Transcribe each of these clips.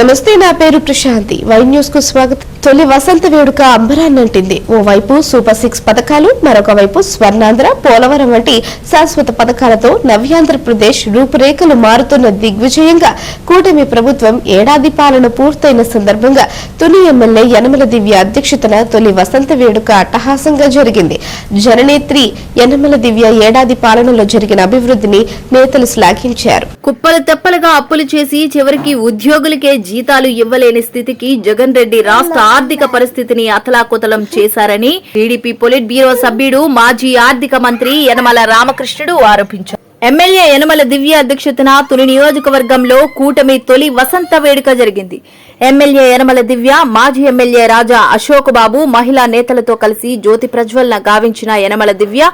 నమస్తే నా పేరు ప్రశాంతి. వై న్యూస్కు స్వాగతం తొలి వసంత వేడుక అంబరాన్నంటింది ఓవైపు సూపర్ సిక్స్ పథకాలు మరొక వైపు స్వర్ణాంధ్ర పోలవరం వంటి శాశ్వత పథకాలతో నవ్యాంధ్రప్రదేశ్ రూపురేఖలు మారుతున్న దిగ్విజయంగా కూటమి ప్రభుత్వం ఏడాది పాలన పూర్తయిన సందర్భంగా తుని ఎమ్మెల్యే యనమల దివ్య అధ్యక్షతన తొలి వసంత వేడుక అట్టహాసంగా జరిగింది. జననేత్రి యనమల దివ్య ఏడాది పాలనలో జరిగిన అభివృద్ధిని నేతలు శ్లాఘించారు. కుప్పలు తెప్పలుగా అప్పులు చేసి చివరికి ఉద్యోగులకే జీతాలు ఇవ్వలేని స్థితికి జగన్ రెడ్డి రాష్ట్ర ఆర్థిక పరిస్థితిని అతలాకుతలం చేశారని టీడీపీ పొలిట్ బ్యూరో సభ్యుడు మాజీ ఆర్థిక మంత్రి యనమల రామకృష్ణుడు ఆరోపించారు. ఎమ్మెల్యే యనమల దివ్య అధ్యక్షతన తుని నియోజకవర్గంలో కూటమి తొలి వసంత వేడుక జరిగింది. ఎమ్మెల్యే యనమల దివ్య మాజీ ఎమ్మెల్యే రాజా అశోక్ బాబు మహిళా నేతలతో కలిసి జ్యోతి ప్రజ్వలన గావించిన యనమల దివ్య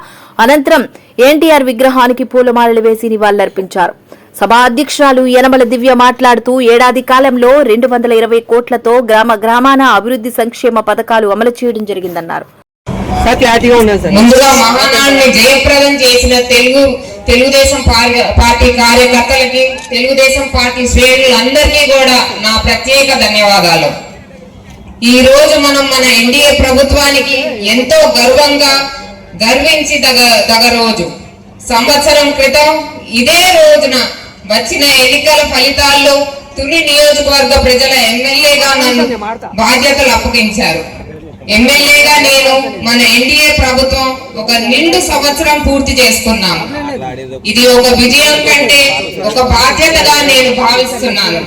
అనంతరం ఎన్టీఆర్ విగ్రహానికి పూలమాలలు వేసి నివాళులర్పించారు. సభా అధ్యక్షురాలు యనమల దివ్య మాట్లాడుతూ ఏడాది కాలంలో రెండు వందల ఇరవై కోట్లతో గ్రామ గ్రామాన అభివృద్ధి సంక్షేమ పథకాలు అమలు చేయడం జరిగిందన్నారు. ముందుగా మహానాడిని జయప్రదం చేసిన తెలుగు తెలుగుదేశం పార్టీ కార్యకర్తలకి తెలుగుదేశం పార్టీ శ్రేణులందరికీ కూడా నా ప్రత్యేక ధన్యవాదాలు. ఈ రోజు మనం మన ఎన్డీఏ ప్రభుత్వానికి ఎంతో గర్వంగా గర్వించి దగ రోజు సంవత్సరం క్రితం ఇదే రోజున వచ్చిన ఎన్నికల ఫలితాల్లో తుని నియోజకవర్గ ప్రజల ఎమ్మెల్యేగా నన్ను బాధ్యతలు అప్పగించారు. ఎమ్మెల్యేగా నేను మన ఎన్డీఏ ప్రభుత్వం ఒక నిండు సంవత్సరం పూర్తి చేసుకున్నాను ఇది ఒక విజయం కంటే ఒక బాధ్యతగా నేను భావిస్తున్నాను.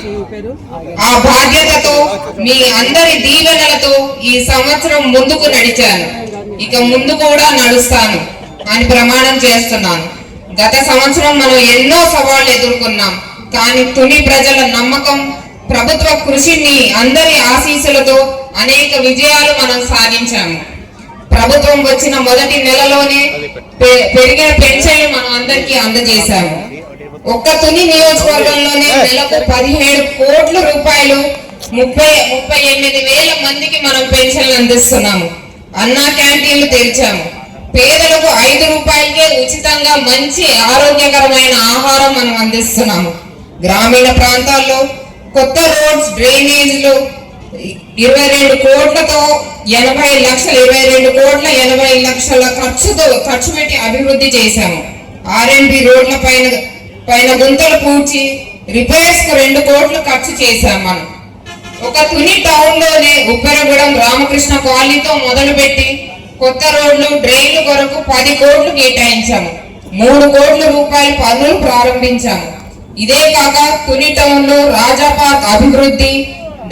ఆ బాధ్యతతో మీ అందరి దీవెనలతో ఈ సంవత్సరం ముందుకు నడిచాను. ఇక ముందు కూడా నడుస్తాను అని ప్రమాణం చేస్తున్నాను. గత సంవత్సరం మనం ఎన్నో సవాళ్ళు ఎదుర్కొన్నాం. కానీ తుని ప్రజల నమ్మకం ప్రభుత్వ కృషిని అందరి ఆశీస్సులతో అనేక విజయాలు మనం సాధించాము. ప్రభుత్వం వచ్చిన మొదటి నెలలోనే పె- పెరిగిన పెన్షన్లు మనం అందరికీ అందజేశాము. ఒక్క తుని నియోజకవర్గంలోనే నెలకు పదిహేడు కోట్ల రూపాయలు ముప్పై ముప్పై ఎనిమిది వేల మందికి మనం పెన్షన్లు అందిస్తున్నాము. అన్నా క్యాంటీన్లు తెరిచాము. పేదలకు ఐదు రూపాయలకే ఉచితంగా మంచి ఆరోగ్యకరమైన ఆహారం మనం అందిస్తున్నాము. గ్రామీణ ప్రాంతాల్లో కొత్త రోడ్స్ డ్రైనేజీలు ఇరవై రెండు కోట్లతో ఎనభై లక్షల ఇరవై రెండు కోట్ల ఎనభై లక్షల ఖర్చుతో ఖర్చు పెట్టి అభివృద్ధి చేశాము. ఆర్ఎండ్బి రోడ్ల పైన పైన గుంతలు పూడ్చి రిపేర్స్కు రెండు కోట్లు ఖర్చు చేశాం మనం. ఒక తుని టౌన్లోనే రామకృష్ణ కాలనీతో మొదలుపెట్టి కొత్త రోడ్లు డ్రైన్లు కొరకు పది కోట్లు కేటాయించాము. మూడు కోట్ల రూపాయల పనులు ప్రారంభించాము. ఇదే కాక తుని టౌన్లో రాజా పార్క్ అభివృద్ధి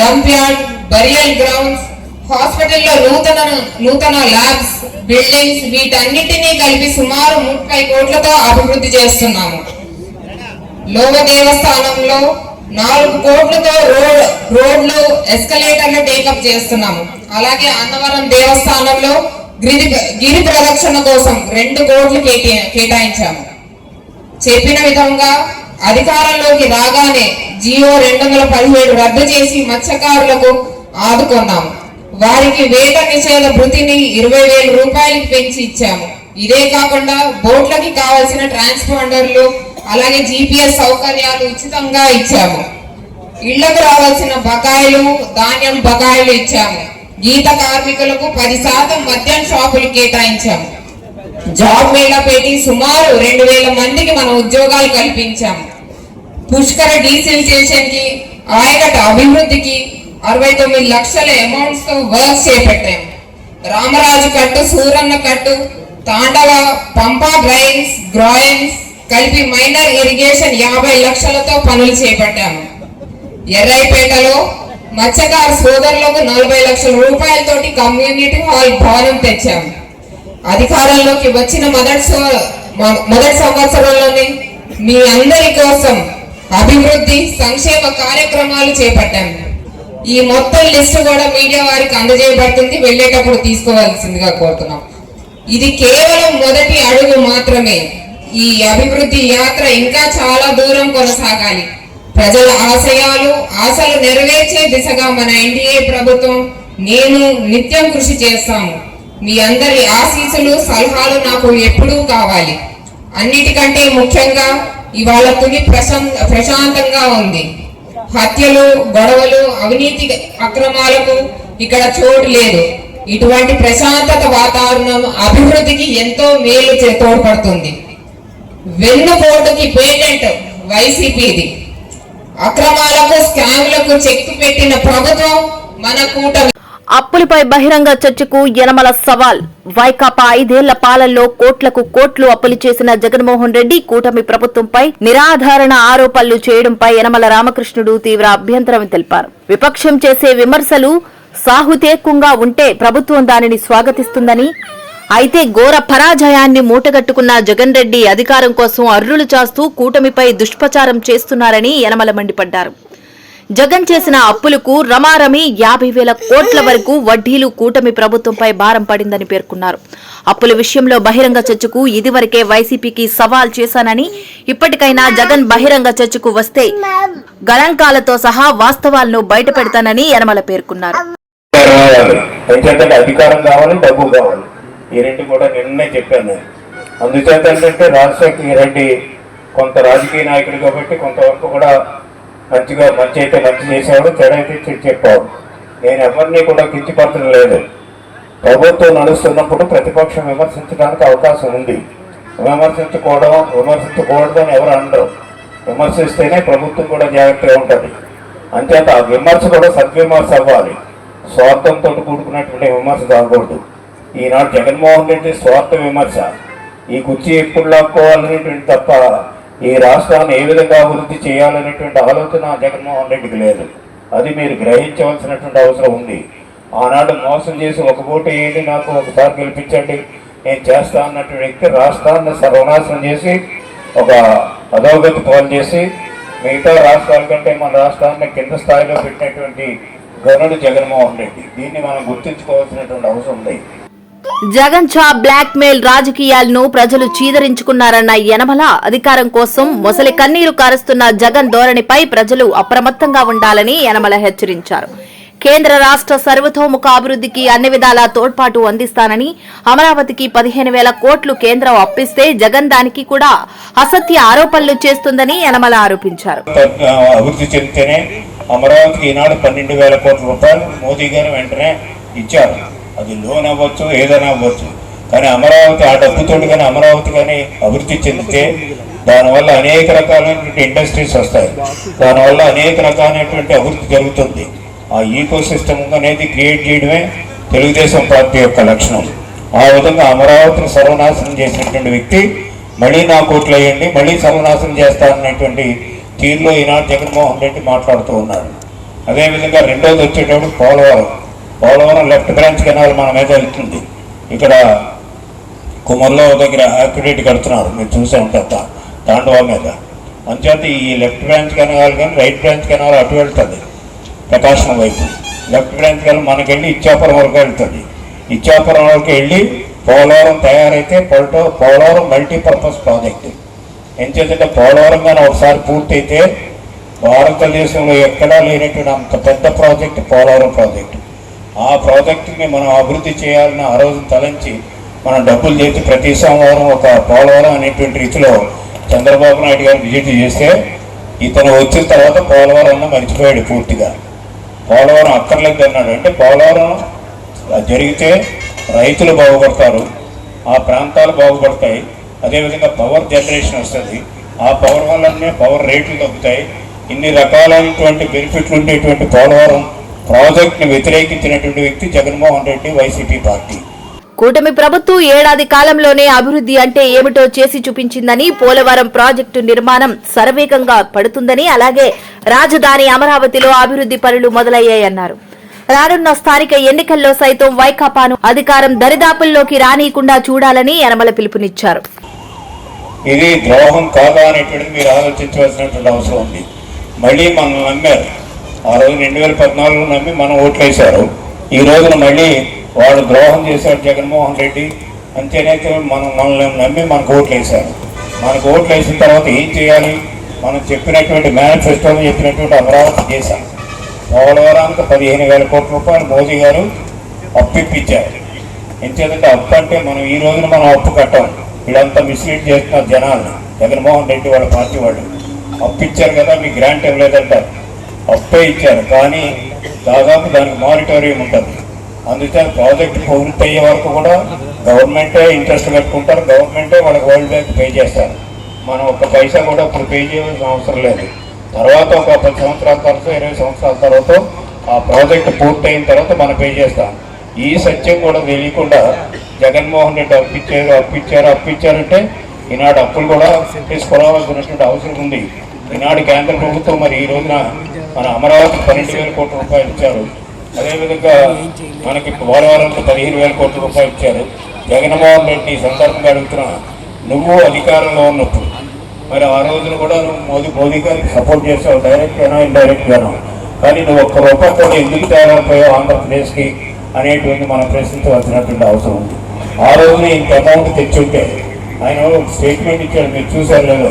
డంప్ యార్డ్ బరియల్ గ్రౌండ్స్ హాస్పిటల్లో నూతన నూతన ల్యాబ్స్ బిల్డింగ్స్ వీటన్నిటినీ కలిపి సుమారు ముప్పై కోట్లతో అభివృద్ధి చేస్తున్నాము. లోవ దేవస్థానంలో నాలుగు కోట్లతో రోడ్ రోడ్లు ఎస్కలేటర్లు టేకప్ చేస్తున్నాము. అలాగే అన్నవరం దేవస్థానంలో గిరి గిరి ప్రదక్షిణ కోసం రెండు కోట్లు కేటాయించాము. చెప్పిన విధంగా అధికారంలోకి రాగానే జియో రెండు వందల పదిహేడు రద్దు చేసి మత్స్యకారులకు ఆదుకున్నాము. వారికి వేట నిషేధ భృతిని ఇరవై వేల రూపాయలకి పెంచి ఇచ్చాము. ఇదే కాకుండా బోట్లకి కావాల్సిన ట్రాన్స్పాండర్లు అలాగే జీపీఎస్ సౌకర్యాలు ఉచితంగా ఇచ్చాము. ఇళ్ళకు రావాల్సిన బకాయిలు ధాన్యం బకాయిలు ఇచ్చాము. గీత కార్మికులకు పది శాతం మద్యం షాపులు కేటాయించాం. జాబ్ మేళా పెట్టి సుమారు రెండు వేల మందికి మన ఉద్యోగాలు కల్పించాం. పుష్కర డీజిల్ స్టేషన్కి ఆయకట అభివృద్ధికి అరవై తొమ్మిది లక్షల అమౌంట్స్తో వర్క్ చేపట్టాం. రామరాజు కట్టు సూరన్న కట్టు తాండవ పంపా గ్రైన్స్ గ్రాయిన్స్ కలిపి మైనర్ ఇరిగేషన్ యాభై లక్షలతో పనులు చేపట్టాము ఎర్రైపేటలో మత్స్యకారు సోదరులకు నలభై లక్షల రూపాయలతోటి కమ్యూనిటీ హాల్ భవనం తెచ్చాము అధికారంలోకి వచ్చిన మొదటి మొదటి సంవత్సరంలోనే మీ అందరి కోసం అభివృద్ధి సంక్షేమ కార్యక్రమాలు చేపట్టాము ఈ మొత్తం లిస్టు కూడా మీడియా వారికి అందజేయబడుతుంది. వెళ్ళేటప్పుడు తీసుకోవాల్సిందిగా కోరుతున్నాం. ఇది కేవలం మొదటి అడుగు మాత్రమే. ఈ అభివృద్ధి యాత్ర ఇంకా చాలా దూరం కొనసాగాలి. ప్రజల ఆశయాలు ఆశలు నెరవేర్చే దిశగా మన ఎన్డీఏ ప్రభుత్వం నేను నిత్యం కృషి చేస్తాము. మీ అందరి ఆశీస్సులు సలహాలు నాకు ఎప్పుడూ కావాలి. అన్నిటికంటే ముఖ్యంగా ఇవాళ తుని ప్రశాంతంగా ఉంది. హత్యలు గొడవలు అవినీతి అక్రమాలకు ఇక్కడ చోటు లేదు. ఇటువంటి ప్రశాంతత వాతావరణం అభివృద్ధికి ఎంతో మేలు చే- తోడ్పడుతుంది. వెన్నుపోటుకి పేటెంట్ వైసీపీది. అక్రమాలకు స్కామ్లకు చెక్ పెట్టిన ప్రభుత్వం మన కూటమి. అప్పులపై బహిరంగ చర్చకు యనమల సవాల్. వైకాపా ఐదేళ్ళ పాలనలో కోట్లకు కోట్లు అప్పులు చేసిన జగన్మోహన్ రెడ్డి కూటమి ప్రభుత్వంపై నిరాధారణ ఆరోపణలు చేయడంపై యనమల రామకృష్ణుడు తీవ్ర అభ్యంతరం తెలిపారు. విపక్షం చేసే విమర్శలు సాహుతేకంగా ఉంటే ప్రభుత్వం దానిని స్వాగతిస్తుందని అయితే ఘోర పరాజయాన్ని మూటగట్టుకున్న జగన్ రెడ్డి అధికారం కోసం అర్రులు చాస్తూ కూటమిపై దుష్ప్రచారం చేస్తున్నారని యనమల మండిపడ్డారు. జగన్ చేసిన అప్పులకు రమారమి యాభై వేల కోట్ల వరకు వడ్డీలు కూటమి ప్రభుత్వంపై భారం పడిందని పేర్కొన్నారు. అప్పుల విషయంలో బహిరంగ చర్చకు ఇదివరకే వైసీపీకి సవాల్ చేశానని ఇప్పటికైనా జగన్ బహిరంగ చర్చకు వస్తే గణాంకాలతో సహా వాస్తవాలను బయటపెడతానని యనమల పేర్కొన్నారు. అధికారం కావాలి డబ్బు కావాలి. ఈ రెండు కూడా నిన్నే చెప్పాను. నేను అందుచేత ఏంటంటే రాజశేఖర్ రెడ్డి కొంత రాజకీయ నాయకుడు కాబట్టి కొంతవరకు కూడా మంచిగా మంచి అయితే మంచి చేసేవాడు చెడైతే చెడు చెప్పాడు నేను ఎవరిని కూడా కించిపరచడం లేదు. ప్రభుత్వం నడుస్తున్నప్పుడు ప్రతిపక్షం విమర్శించడానికి అవకాశం ఉంది. విమర్శించకూడదు విమర్శించకూడదు అని ఎవరు అనరు. విమర్శిస్తేనే ప్రభుత్వం కూడా జాగ్రత్తగా ఉంటుంది. అంతేత ఆ విమర్శ కూడా సద్విమర్శ అవ్వాలి. స్వార్థంతో కూడుకున్నటువంటి విమర్శ కాకూడదు ఈనాడు జగన్మోహన్ రెడ్డి స్వార్థ విమర్శ. ఈ కుర్చీ ఎప్పుడు లాక్కోవాలనేటువంటి తప్ప ఈ రాష్ట్రాన్ని ఏ విధంగా అభివృద్ధి చేయాలనేటువంటి ఆలోచన జగన్మోహన్ రెడ్డికి లేదు. అది మీరు గ్రహించవలసినటువంటి అవసరం ఉంది. ఆనాడు మోసం చేసి ఒక పూట ఏంటి నాకు ఒకసారి గెలిపించండి నేను చేస్తా అన్నటువంటి వ్యక్తి రాష్ట్రాన్ని సర్వనాశనం చేసి ఒక అధోగతి పాలు చేసి మిగతా రాష్ట్రాల కంటే మన రాష్ట్రాన్ని కింద స్థాయిలో పెట్టినటువంటి గనుడు జగన్మోహన్ రెడ్డి. దీన్ని మనం గుర్తుంచుకోవాల్సినటువంటి అవసరం ఉంది. జగన్ చా బ్లాక్ మెయిల్ రాజకీయాలను ప్రజలు చీదరించుకున్నారన్న యనమల అధికారం కోసం మొసలి కన్నీరు కారుస్తున్న జగన్ ధోరణిపై ప్రజలు అప్రమత్తంగా ఉండాలని యనమల హెచ్చరించారు. కేంద్ర రాష్ట్ర సర్వతోముఖ అభివృద్ధికి అన్ని విధాల తోడ్పాటు అందిస్తానని అమరావతికి పదిహేను వేల కోట్లు కేంద్రం అప్పిస్తే జగన్ దానికి కూడా అసత్య ఆరోపణలు చేస్తుందని యనమల ఆరోపించారు. అభివృద్ధి చెందితేనే అమరావతికి ఈనాడు పన్నెండు వేల కోట్ల రూపాయలు మోదీ గారు వెంటనే ఇచ్చారు. అది లోన్ అవ్వచ్చు ఏదైనా అవ్వచ్చు కానీ అమరావతి ఆ డబ్బుతో కానీ అమరావతి కానీ అభివృద్ధి చెందితే దానివల్ల అనేక రకాలైనటువంటి ఇండస్ట్రీస్ వస్తాయి. దానివల్ల అనేక రకాలైనటువంటి అభివృద్ధి జరుగుతుంది. ఆ ఈకో సిస్టమ్ అనేది క్రియేట్ చేయడమే తెలుగుదేశం పార్టీ యొక్క లక్షణం. ఆ విధంగా అమరావతిని సర్వనాశనం చేసినటువంటి వ్యక్తి మళ్ళీ నా కోట్లు వేయండి మళ్ళీ సర్వనాశనం చేస్తాననేటువంటి తీరులో ఈనాడు జగన్మోహన్ రెడ్డి మాట్లాడుతూ ఉన్నారు. అదేవిధంగా రెండోది వచ్చేటప్పుడు Polavaram. Polavaram left branch canal మన మీద వెళ్తుంది. ఇక్కడ కుమర్లో దగ్గర యాక్యురేట్ కడుతున్నారు. మీరు చూసే ఉంటారు తాండవ మీద. అంచేత ఈ లెఫ్ట్ బ్రాంచ్ కెనాల్ కానీ రైట్ బ్రాంచ్ కెనాల్ అటు వెళ్తుంది. ప్రకాశం వైపు. లెఫ్ట్ బ్రాంచ్ కెనాల్ మనకెళ్ళి ఇచ్చాపురం వరకు వెళ్తుంది. ఇచ్చాపురం వరకు వెళ్ళి పోలవరం తయారైతే పొలటో పోలవరం మల్టీపర్పస్ ప్రాజెక్ట్ ఎంచేతంటే పోలవరం కానీ ఒకసారి పూర్తయితే భారతదేశంలో ఎక్కడా లేనటువంటి అంత పెద్ద ప్రాజెక్ట్ పోలవరం ప్రాజెక్టు ఆ ప్రాజెక్టుని మనం అభివృద్ధి చేయాలని ఆ రోజు తలంచి మనం డబ్బులు చేసి ప్రతి సోమవారం ఒక పోలవరం అనేటువంటి రీతిలో చంద్రబాబు నాయుడు గారు విజిట్ చేస్తే ఇతను వచ్చిన తర్వాత పోలవరం మర్చిపోయాడు పూర్తిగా. పోలవరం అక్కర్లేదు అన్నాడు. అంటే పోలవరం జరిగితే రైతులు బాగుపడతారు ఆ ప్రాంతాలు బాగుపడతాయి. అదేవిధంగా పవర్ జనరేషన్ వస్తుంది. ఆ పవర్ వల్లనే పవర్ రేట్లు తగ్గుతాయి. ఇన్ని రకాలైనటువంటి బెనిఫిట్లు ఉండేటువంటి పోలవరం ప్రాజెక్ట్ని వ్యతిరేకించినటువంటి వ్యక్తి జగన్మోహన్ రెడ్డి వైసీపీ పార్టీ. కూటమి ప్రభుత్వం ఏడాది కాలంలోనే అభివృద్ధి అంటే ఏమిటో చేసి చూపించిందని పోలవరం ప్రాజెక్టు నిర్మాణం శరవేగంగా పడుతుందని అలాగే రాజధాని అమరావతిలో అభివృద్ధి పనులు మొదలయ్యాయన్నారు. రానున్న స్థానిక ఎన్నికల్లో సైతం వైకాపాను అధికారం దరిదాపుల్లోకి రానియకుండా చూడాలని యనమల పిలుపునిచ్చారు. ఇది ద్రోహం కాదా అనేటువంటిది మీరు ఆలోచించవలసినటువంటి అవసరం ఉంది. మళ్ళీ మనం నమ్మారు. ఆ రోజు రెండు వేల పద్నాలుగులో నమ్మి మనం ఓట్లేశారు. ఈ రోజున మళ్ళీ వాళ్ళు ద్రోహం చేశారు జగన్మోహన్ రెడ్డి. అంతేనైతే మనం మనల్ని నమ్మి మనకు ఓట్లేశారు. మనకు ఓట్లు వేసిన తర్వాత ఏం చేయాలి? మనం చెప్పినటువంటి మేనిఫెస్టోలో చెప్పినటువంటి అమరావతి చేశాం పోలవరానికి పదిహేను వేల కోట్ల రూపాయలు మోదీ గారు అప్పిప్పించారు. ఎంతేదంటే అప్పు అంటే మనం ఈ రోజున మనం అప్పు కట్టాం. వీళ్ళంతా మిస్లీడ్ చేస్తున్నారు జనాలను. జగన్మోహన్ రెడ్డి వాళ్ళ పార్టీ వాళ్ళు. అప్పిచ్చారు కదా మీ గ్రాంట్ ఇవ్వలేదంటారు. అప్పే ఇచ్చారు కానీ దాదాపు దానికి మానిటోరియం ఉంటుంది. అందుచేత ప్రాజెక్ట్ పూర్తయ్యే వరకు కూడా గవర్నమెంటే ఇంట్రెస్ట్ కట్టుకుంటారు గవర్నమెంటే వాళ్ళకి వరల్డ్ బ్యాంక్ పే చేస్తారు. మనం ఒక్క పైసా కూడా ఇప్పుడు పే చేయాల్సిన అవసరం లేదు. తర్వాత ఒక పది సంవత్సరాల తర్వాత ఇరవై సంవత్సరాల తర్వాత ఆ ప్రాజెక్ట్ పూర్తయిన తర్వాత మనం పే చేస్తాం. ఈ సత్యం కూడా తెలియకుండా జగన్మోహన్ రెడ్డి అప్పించారు అప్పించారు అప్పించారంటే ఈనాడు అప్పులు కూడా తీసుకురావాల్సినటువంటి అవసరం ఉంది. ఈనాడు కేంద్ర ప్రభుత్వం మరి ఈ రోజున మన అమరావతి పన్నెండు వేల కోట్ల రూపాయలు ఇచ్చారు. అదేవిధంగా మనకి పోలవరంకు పదిహేను వేల కోట్ల రూపాయలు ఇచ్చారు. జగన్మోహన్ రెడ్డి సందర్భంగా అడుగుతున్నా నువ్వు అధికారంలో ఉన్నప్పుడు మరి ఆ రోజున కూడా నువ్వు మోదీ మోదీ గారికి సపోర్ట్ చేసావు డైరెక్ట్ ఇండైరెక్ట్గానో కానీ నువ్వు ఒక్క రూపాయి కూడా ఎందుకు తయారైపోయావు ఆంధ్రప్రదేశ్కి? అనేటువంటి మనం ప్రశ్నించవలసినటువంటి అవసరం ఉంది. ఆ రోజున ఇంత అమౌంట్ తెచ్చుంటే ఆయన స్టేట్మెంట్ ఇచ్చాడు మీరు చూసారు లేదు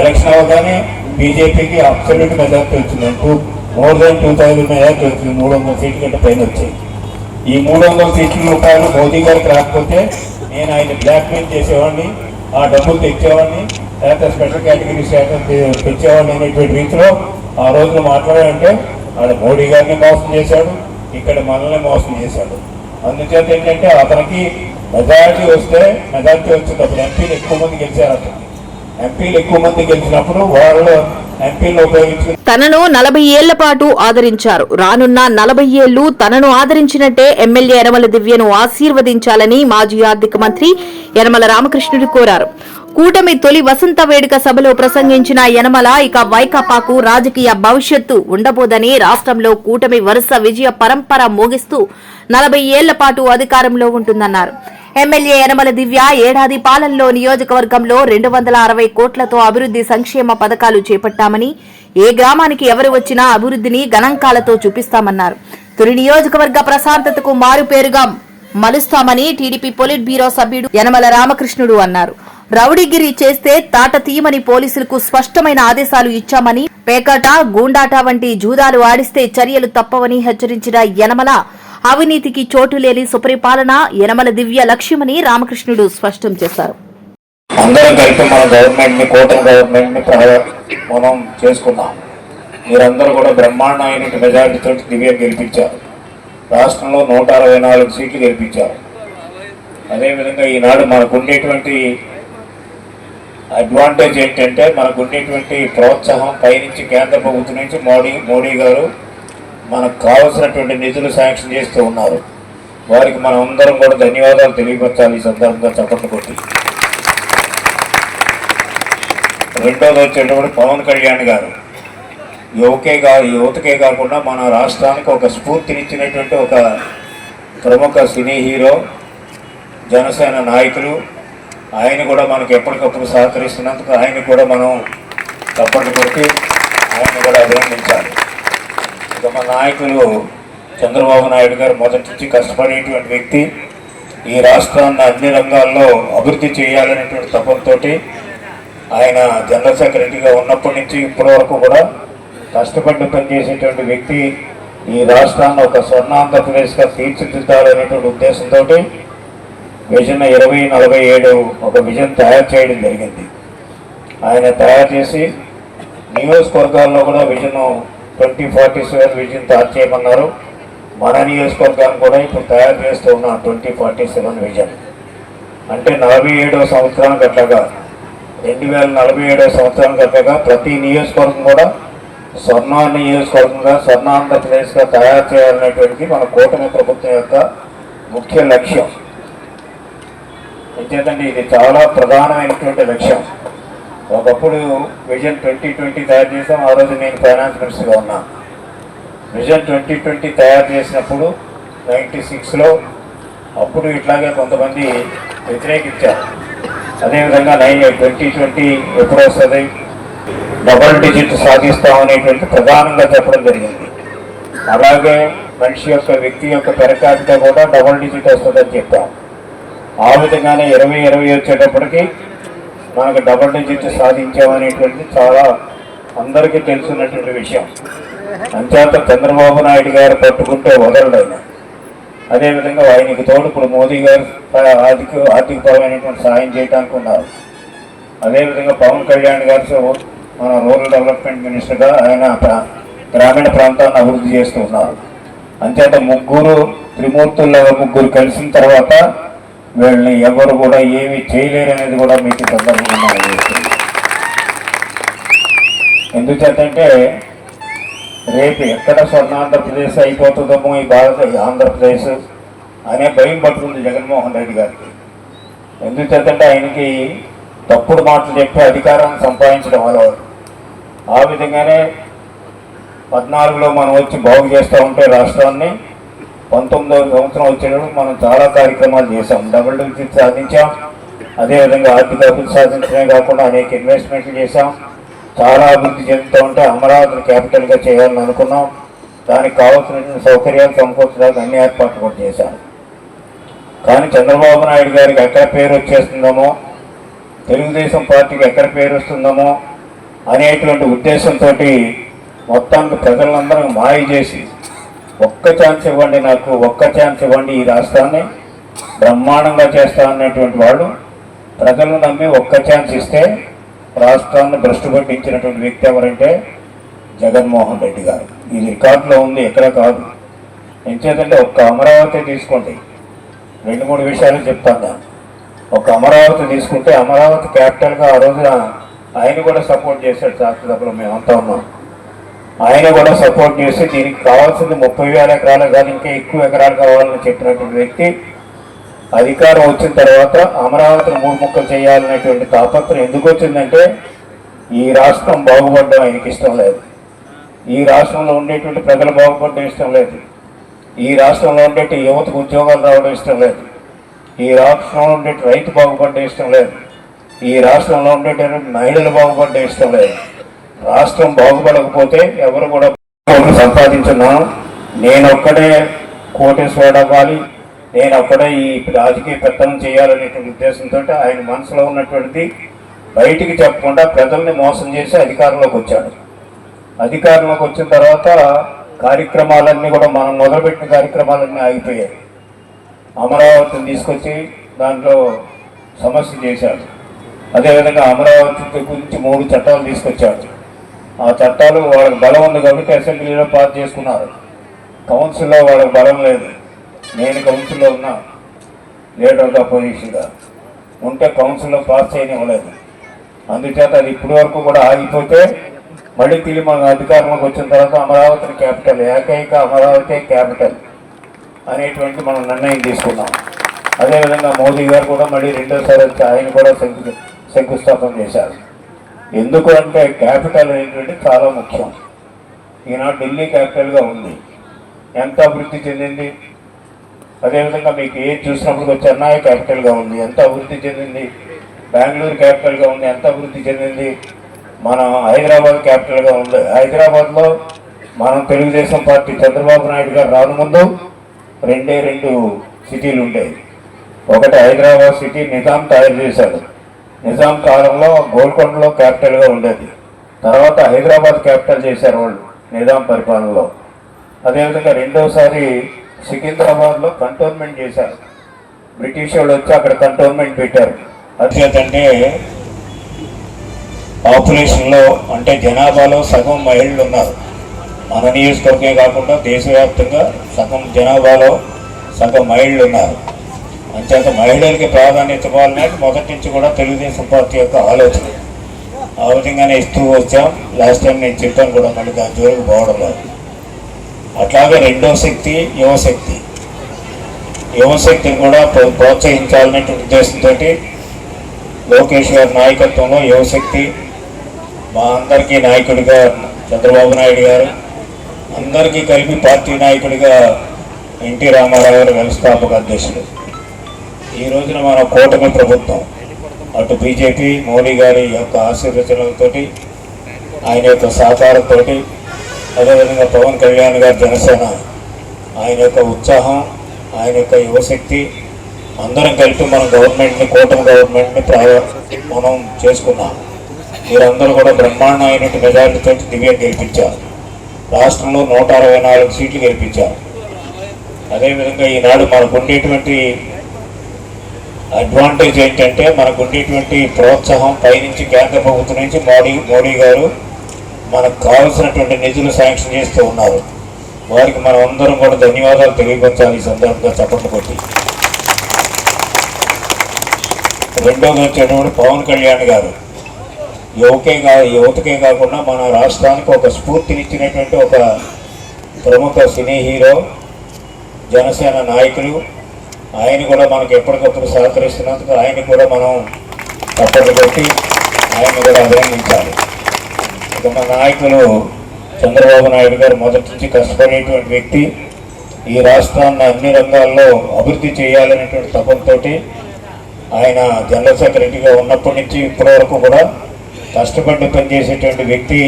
ఎలక్షన్ అవగానే బీజేపీకి అబ్సల్యూట్ మెజార్టీ వచ్చింది two more than two thousand majority వచ్చింది. మూడు వందల సీట్ల కంటే పైన వచ్చాయి. ఈ మూడు వందల సీట్ల రూపాయలు మోదీ గారికి రాకపోతే నేను ఆయన బ్లాక్మెయిల్ చేసేవాడిని ఆ డబ్బులు తెచ్చేవాడిని లేకపోతే స్పెషల్ కేటగిరీ స్టేటస్ తెచ్చేవాడిని అనేటువంటి రీతిలో ఆ రోజున మాట్లాడాలంటే ఆడ మోడీ గారిని మోసం చేశాడు ఇక్కడ మనల్ని మోసం చేశాడు. అందుచేత ఏంటంటే అతనికి మెజారిటీ వస్తే మెజారిటీ వచ్చినప్పుడు ఎంపీలు ఎక్కువ మంది గెలిచారు అతను. తనను నలభై ఏళ్ళ పాటు ఆదరించారు. రానున్న నలభై ఏళ్ళు తనను ఆదరించినట్టే ఎమ్మెల్యే యనమల దివ్యను ఆశీర్వదించాలని మాజీ ఆర్థిక మంత్రి యనమల రామకృష్ణుడు కోరారు. కూటమి తొలి వసంత వేడుక సభలో ప్రసంగించిన యనమల ఇక వైకాపాకు రాజకీయ భవిష్యత్తు ఉండబోదని రాష్ట్రంలో కూటమి వరుస విజయ పరంపర మోగిస్తూ నలభై ఏళ్ళ పాటు అధికారంలో ఉంటుందన్నారు. ఎమ్మెల్యే యనమల దివ్య ఏడాది పాలనలో నియోజకవర్గంలో రెండు వందల అరవై కోట్లతో అభివృద్ది సంక్షేమ పథకాలు చేపట్టామని ఏ గ్రామానికి ఎవరు వచ్చినా అభివృద్దిని గణాంకాలతో చూపిస్తామన్నారు. తొలి నియోజకవర్గ ప్రశాంతతకు మారుపేరుగా మలుస్తామని టీడీపీ పొలిట్ బ్యూరో సభ్యుడు యనమల రామకృష్ణుడు అన్నారు. రౌడీగిరి చేస్తే తాట తీయమని పోలీసులకు స్పష్టమైన ఆదేశాలు ఇచ్చామని పేకాట గూండాట వంటి జూదాలు ఆడిస్తే చర్యలు తప్పవని హెచ్చరించిన యనమల అవినీతికి చోటు లేని సుపరిపాలన యనమల దివ్య లక్ష్యమని రామకృష్ణుడు స్పష్టం చేశారు. అందరం కలిపి మన గవర్నమెంట్ని కూటమి గవర్నమెంట్ని మనం చేసుకున్నాం. మీరందరూ కూడా బ్రహ్మాండమైనటువంటి మెజారిటీతో దివ్య గెలిపించారు. రాష్ట్రంలో నూట అరవై నాలుగు సీట్లు గెలిపించారు. అదేవిధంగా ఈనాడు మనకు ఉండేటువంటి అడ్వాంటేజ్ ఏంటంటే మనకు ఉండేటువంటి ప్రోత్సాహం పైనుంచి కేంద్ర ప్రభుత్వం నుంచి మోడీ మోడీ గారు మనకు కావలసినటువంటి నిధులు శాంక్షన్ చేస్తూ ఉన్నారు. వారికి మనం అందరం కూడా ధన్యవాదాలు తెలియపరచాలి ఈ సందర్భంగా చప్పట్లు కొట్టి. రెండోది వచ్చేటప్పుడు పవన్ కళ్యాణ్ గారు. యువకే కా యువతకే కాకుండా మన రాష్ట్రానికి ఒక స్ఫూర్తినిచ్చినటువంటి ఒక ప్రముఖ సినీ హీరో జనసేన నాయకులు. ఆయన కూడా మనకు ఎప్పటికప్పుడు సహకరిస్తున్నందుకు ఆయన కూడా మనం చప్పట్లు కొట్టి ఆయన కూడా అభినందించాలి. మన నాయకులు చంద్రబాబు నాయుడు గారు మొదటి నుంచి కష్టపడేటువంటి వ్యక్తి. ఈ రాష్ట్రాన్ని అన్ని రంగాల్లో అభివృద్ధి చేయాలనేటువంటి తపంతో ఆయన జనరల్ సెక్రటరీగా ఉన్నప్పటి నుంచి ఇప్పటి వరకు కూడా కష్టపడి పనిచేసేటువంటి వ్యక్తి ఈ రాష్ట్రాన్ని ఒక స్వర్ణాంధ్రప్రదేశ్గా తీర్చిదిద్దాలనేటువంటి ఉద్దేశంతో విజన్ ఇరవై నలభై ఏడు ఒక విజన్ తయారు చేయడం జరిగింది. ఆయన తయారు చేసి నియోజకవర్గాల్లో కూడా vision twenty forty seven vision తయారు చేయమన్నారు. మన నియోజకవర్గాన్ని కూడా ఇప్పుడు తయారు చేస్తూ ఉన్నాం ట్వంటీ ఫార్టీ సెవెన్ విజన్. అంటే నలభై ఏడవ సంవత్సరానికి అట్లాగా రెండు వేల నలభై ఏడవ సంవత్సరానికి అట్లాగా ప్రతి నియోజకవర్గం కూడా స్వర్ణ నియోజకవర్గంగా స్వర్ణ ఆంధ్రప్రదేశ్గా తయారు చేయాలనేటువంటిది మన కూటమి ప్రభుత్వం యొక్క ముఖ్య లక్ష్యం. ఎందుకంటే ఇది చాలా ప్రధానమైనటువంటి లక్ష్యం. ఒకప్పుడు విజన్ ట్వంటీ ట్వంటీ తయారు చేసాం ఆ రోజు నేను ఫైనాన్స్ మినిస్టర్గా ఉన్నా. విజన్ ట్వంటీ ట్వంటీ తయారు చేసినప్పుడు నైంటీ సిక్స్లో అప్పుడు ఇట్లాగే కొంతమంది వ్యతిరేకించారు. అదేవిధంగా నైన్ ట్వంటీ ట్వంటీ ఎప్పుడు వస్తుంది? డబల్ డిజిట్ సాధిస్తామనేటువంటి ప్రధానంగా చెప్పడం జరిగింది. అలాగే మనిషి యొక్క వ్యక్తి యొక్క పెరకాటిగా కూడా డబల్ డిజిట్ వస్తుందని చెప్పాం. ఆ విధంగానే ఇరవై ఇరవై వచ్చేటప్పటికి మనకు డబల్ డిజిట్ సాధించామనేటువంటిది చాలా అందరికీ తెలుసున్నటువంటి విషయం. అంచేత చంద్రబాబు నాయుడు గారు పట్టుకుంటే వదలడైన. అదేవిధంగా ఆయనకి తోడు ఇప్పుడు మోదీ గారు ఆర్థిక ఆర్థికపరమైనటువంటి సహాయం చేయడానికి ఉన్నారు. అదేవిధంగా పవన్ కళ్యాణ్ గారు మన రూరల్ డెవలప్మెంట్ మినిస్టర్గా ఆయన గ్రామీణ ప్రాంతాన్ని అభివృద్ధి చేస్తూ ఉన్నారు. అంచేత ముగ్గురు త్రిమూర్తుల్లో ముగ్గురు కలిసిన తర్వాత వీళ్ళని ఎవరు కూడా ఏమి చేయలేరు అనేది కూడా మీకు సందర్భంగా మనం ఎందుచేతంటే రేపు ఎక్కడ స్వర్ణాంధ్రప్రదేశ్ అయిపోతుందేమో ఈ భారత ఈ ఆంధ్రప్రదేశ్ అనే భయం పట్టుకుంది జగన్మోహన్ రెడ్డి గారికి. ఎందుచేతంటే ఆయనకి తప్పుడు మాటలు చెప్పి అధికారాన్ని సంపాదించడం అలవాటు. ఆ విధంగానే పద్నాలుగులో మనం వచ్చి బాగు చేస్తూ ఉంటే రాష్ట్రాన్ని పంతొమ్మిదవ సంవత్సరం వచ్చేటప్పుడు మనం చాలా కార్యక్రమాలు చేశాం. డబుల్ డిజిట్ సాధించాం. అదేవిధంగా ఆర్థిక అభివృద్ధి సాధించడమే కాకుండా అనేక ఇన్వెస్ట్మెంట్లు చేశాం. చాలా అభివృద్ధి చెందుతూ ఉంటే అమరావతిని క్యాపిటల్గా చేయాలని అనుకున్నాం. దానికి కావాల్సిన సౌకర్యాలు సమకూర్చడానికి అన్ని ఏర్పాట్లు కూడా చేశాం. కానీ చంద్రబాబు నాయుడు గారికి ఎక్కడ పేరు వచ్చేస్తుందేమో తెలుగుదేశం పార్టీకి ఎక్కడ పేరు వస్తుందేమో అనేటువంటి ఉద్దేశంతో మొత్తానికి ప్రజలందరూ మాయ చేసి ఒక్క ఛాన్స్ ఇవ్వండి నాకు ఒక్క ఛాన్స్ ఇవ్వండి ఈ రాష్ట్రాన్ని. బ్రహ్మాండంగా చేస్తా అన్నటువంటి వాళ్ళు ప్రజలను నమ్మి ఒక్క ఛాన్స్ ఇస్తే రాష్ట్రాన్ని భ్రష్టు పట్టించినటువంటి వ్యక్తి ఎవరంటే జగన్మోహన్ రెడ్డి గారు. ఇది రికార్డులో ఉంది ఎక్కడ కాదు. ఎంచేతంటే ఒక్క అమరావతి తీసుకోండి. రెండు మూడు విషయాలు చెప్తాను నేను. ఒక అమరావతి తీసుకుంటే అమరావతి క్యాపిటల్గా ఆ రోజున ఆయన కూడా సపోర్ట్ చేశాడు శాస్త్రసభలో మేమంతా ఉన్నాం. ఆయన కూడా సపోర్ట్ చేసి దీనికి కావాల్సింది ముప్పై వేల ఎకరాలు కానీ ఇంకా ఎక్కువ ఎకరాలు కావాలని చెప్పినటువంటి వ్యక్తి అధికారం వచ్చిన తర్వాత అమరావతిని మూడు ముక్కలు చేయాలనేటువంటి తాపత్రం ఎందుకు వచ్చిందంటే ఈ రాష్ట్రం బాగుపడడం ఆయనకి ఇష్టం లేదు. ఈ రాష్ట్రంలో ఉండేటువంటి ప్రజలు బాగుపడడం ఇష్టం లేదు. ఈ రాష్ట్రంలో ఉండేటి యువతకు ఉద్యోగాలు రావడం ఇష్టం లేదు. ఈ రాష్ట్రంలో ఉండేటి రైతు బాగుపడడం ఇష్టం లేదు. ఈ రాష్ట్రంలో ఉండేటువంటి మహిళలు బాగుపడడం ఇష్టం లేదు. రాష్ట్రం బాగుపడకపోతే ఎవరు కూడా సంపాదించున్నాను నేను ఒక్కడే కోటేశ్వరుడు అవ్వాలి. నేను ఒక్కడే ఈ రాజకీయ పెత్తనం చేయాలనేటువంటి ఉద్దేశంతో ఆయన మనసులో ఉన్నటువంటిది బయటికి చెప్పకుండా ప్రజల్ని మోసం చేసి అధికారంలోకి వచ్చాడు. అధికారంలోకి వచ్చిన తర్వాత కార్యక్రమాలన్నీ కూడా మనం మొదలుపెట్టిన కార్యక్రమాలన్నీ ఆగిపోయాయి. అమరావతిని తీసుకొచ్చి దాంట్లో సమస్య చేశాడు అదేవిధంగా అమరావతి గురించి మూడు చట్టాలు తీసుకొచ్చాడు ఆ చట్టాలు వాళ్ళకి బలం ఉంది కాబట్టి అసెంబ్లీలో పాస్ చేసుకున్నారు. కౌన్సిల్లో వాళ్ళకి బలం లేదు. నేను కౌన్సిల్లో ఉన్నా. లీడర్ ఆఫ్ అపోజిషన్గా ఉంటే కౌన్సిల్లో పాస్ చేయనివ్వలేదు. అందుచేత అది ఇప్పటి వరకు కూడా ఆగిపోతే మళ్ళీ తిరిగి మన అధికారంలోకి వచ్చిన తర్వాత అమరావతిని క్యాపిటల్ ఏకైక అమరావతి క్యాపిటల్ అనేటువంటి మనం నిర్ణయం తీసుకున్నాం. అదేవిధంగా మోదీ గారు కూడా మళ్ళీ రెండోసారి వచ్చి ఆయన కూడా శంకు శంకుస్థాపన చేశారు. ఎందుకు అంటే క్యాపిటల్ అనేటువంటి చాలా ముఖ్యం. ఈనాడు ఢిల్లీ క్యాపిటల్గా ఉంది. ఎంత అభివృద్ధి చెందింది? అదేవిధంగా మీకు ఏది చూసినప్పుడు చెన్నై క్యాపిటల్గా ఉంది. ఎంత అభివృద్ధి చెందింది? బెంగళూరు క్యాపిటల్గా ఉంది. ఎంత అభివృద్ధి చెందింది? మన హైదరాబాద్ క్యాపిటల్గా ఉంది. హైదరాబాద్లో మనం తెలుగుదేశం పార్టీ చంద్రబాబు నాయుడు గారు రాను ముందు రెండే రెండు సిటీలు ఉండేవి. ఒకటి హైదరాబాద్ సిటీ నిజాం తయారు చేశాడు. నిజాం కాలంలో గోల్కొండలో క్యాపిటల్గా ఉండేది. తర్వాత హైదరాబాద్ క్యాపిటల్ చేశారు వాళ్ళు నిజాం పరిపాలనలో. అదేవిధంగా రెండోసారి సికింద్రాబాద్లో కంటోన్మెంట్ చేశారు. బ్రిటిష్ వాళ్ళు వచ్చి అక్కడ కంటోన్మెంట్ పెట్టారు. అదేంటంటే పాపులేషన్లో అంటే జనాభాలో సగం మహిళలు ఉన్నారు. మన నియోజకవర్గమే కాకుండా దేశవ్యాప్తంగా సగం జనాభాలో సగం మహిళలు ఉన్నారు. అంచేత మహిళలకి ప్రాధాన్యత ఇవ్వాలనేది మొదటి నుంచి కూడా తెలుగుదేశం పార్టీ యొక్క ఆలోచన. ఆ విధంగానే ఇస్తూ వచ్చాం. లాస్ట్ టైం నేను చెప్పాను కూడా మళ్ళీ దాని జోలికి పోవడం లేదు. అట్లాగే రెండో శక్తి యువశక్తి యువశక్తిని కూడా ప్రోత్సహించాలనే ఉద్దేశంతో లోకేష్ గారి నాయకత్వంలో యువశక్తి మా అందరికీ నాయకుడిగా చంద్రబాబు నాయుడు గారు అందరికీ కలిపి పార్టీ నాయకుడిగా ఎన్టీ రామారావు గారు వ్యవస్థాపక అధ్యక్షుడు ఈ రోజున మన కూటమి ప్రభుత్వం అటు బీజేపీ మోడీ గారి యొక్క ఆశీర్వచనాలతోటి ఆయన యొక్క సహకారంతో అదేవిధంగా పవన్ కళ్యాణ్ గారి జనసేన ఆయన యొక్క ఉత్సాహం ఆయన యొక్క యువశక్తి అందరం కలిపి మన గవర్నమెంట్ని కూటమి గవర్నమెంట్ని మనం చేసుకున్నాం. మీరందరూ కూడా బ్రహ్మాండమైనటువంటి మెజారిటీతో దివ్య గెలిపించారు. రాష్ట్రంలో నూట అరవై నాలుగు సీట్లు గెలిపించారు. అదేవిధంగా ఈనాడు మనకు ఉండేటువంటి అడ్వాంటేజ్ ఏంటంటే మనకు ఉండేటువంటి ప్రోత్సాహం పైనుంచి కేంద్ర ప్రభుత్వం నుంచి మోడీ మోడీ గారు మనకు కావాల్సినటువంటి నిధులు శాంక్షన్ చేస్తూ ఉన్నారు. వారికి మనం అందరం కూడా ధన్యవాదాలు తెలియపరచాలి ఈ సందర్భంగా చప్పట్లు కొట్టి. రెండోది వచ్చేటప్పుడు పవన్ కళ్యాణ్ గారు. యువకే కా యువతకే కాకుండా మన రాష్ట్రానికి ఒక స్ఫూర్తినిచ్చినటువంటి ఒక ప్రముఖ సినీ హీరో జనసేన నాయకులు ఆయన కూడా మనకు ఎప్పటికప్పుడు సహకరిస్తున్నందుకు ఆయన కూడా మనం తప్పట్లు పెట్టి ఆయన కూడా అభినందించాలి ఇక మన నాయకులు చంద్రబాబు నాయుడు గారు మొదటి నుంచి కష్టపడేటువంటి వ్యక్తి. ఈ రాష్ట్రాన్ని అన్ని రంగాల్లో అభివృద్ధి చేయాలనేటువంటి తపంతో ఆయన జనరల్ సెక్రటరీగా ఉన్నప్పటి నుంచి ఇప్పటి వరకు కూడా కష్టపడి పనిచేసేటువంటి వ్యక్తి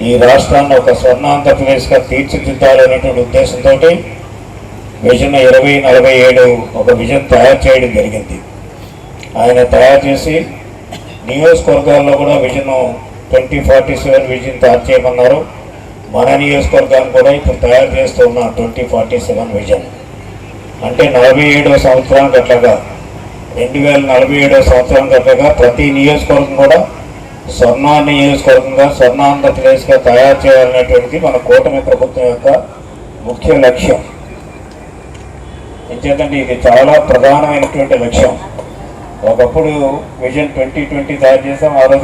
ఈ రాష్ట్రాన్ని ఒక స్వర్ణాంధ్రప్రదేశ్గా తీర్చిదిద్దాలనేటువంటి ఉద్దేశంతో విజన్ ఇరవై నలభై ఏడు ఒక విజన్ తయారు చేయడం జరిగింది. ఆయన తయారు చేసి నియోజకవర్గాల్లో కూడా vision twenty forty seven vision తయారు చేయమన్నారు. మన నియోజకవర్గాన్ని కూడా ఇప్పుడు తయారు చేస్తూ ఉన్నాం ట్వంటీ ఫార్టీ సెవెన్ విజన్. అంటే నలభై ఏడవ సంవత్సరానికి అట్లాగా రెండు వేల నలభై ఏడవ సంవత్సరానికి అట్లాగా ప్రతి నియోజకవర్గం కూడా స్వర్ణ నియోజకవర్గంగా స్వర్ణాంధ్రప్రదేశ్గా తయారు చేయాలనేటువంటిది మన కూటమి ప్రభుత్వం యొక్క ముఖ్య లక్ష్యం. ఎందుకంటే ఇది చాలా ప్రధానమైనటువంటి లక్ష్యం. ఒకప్పుడు విజన్ ట్వంటీ ట్వంటీ తయారు చేసాం ఆ రోజు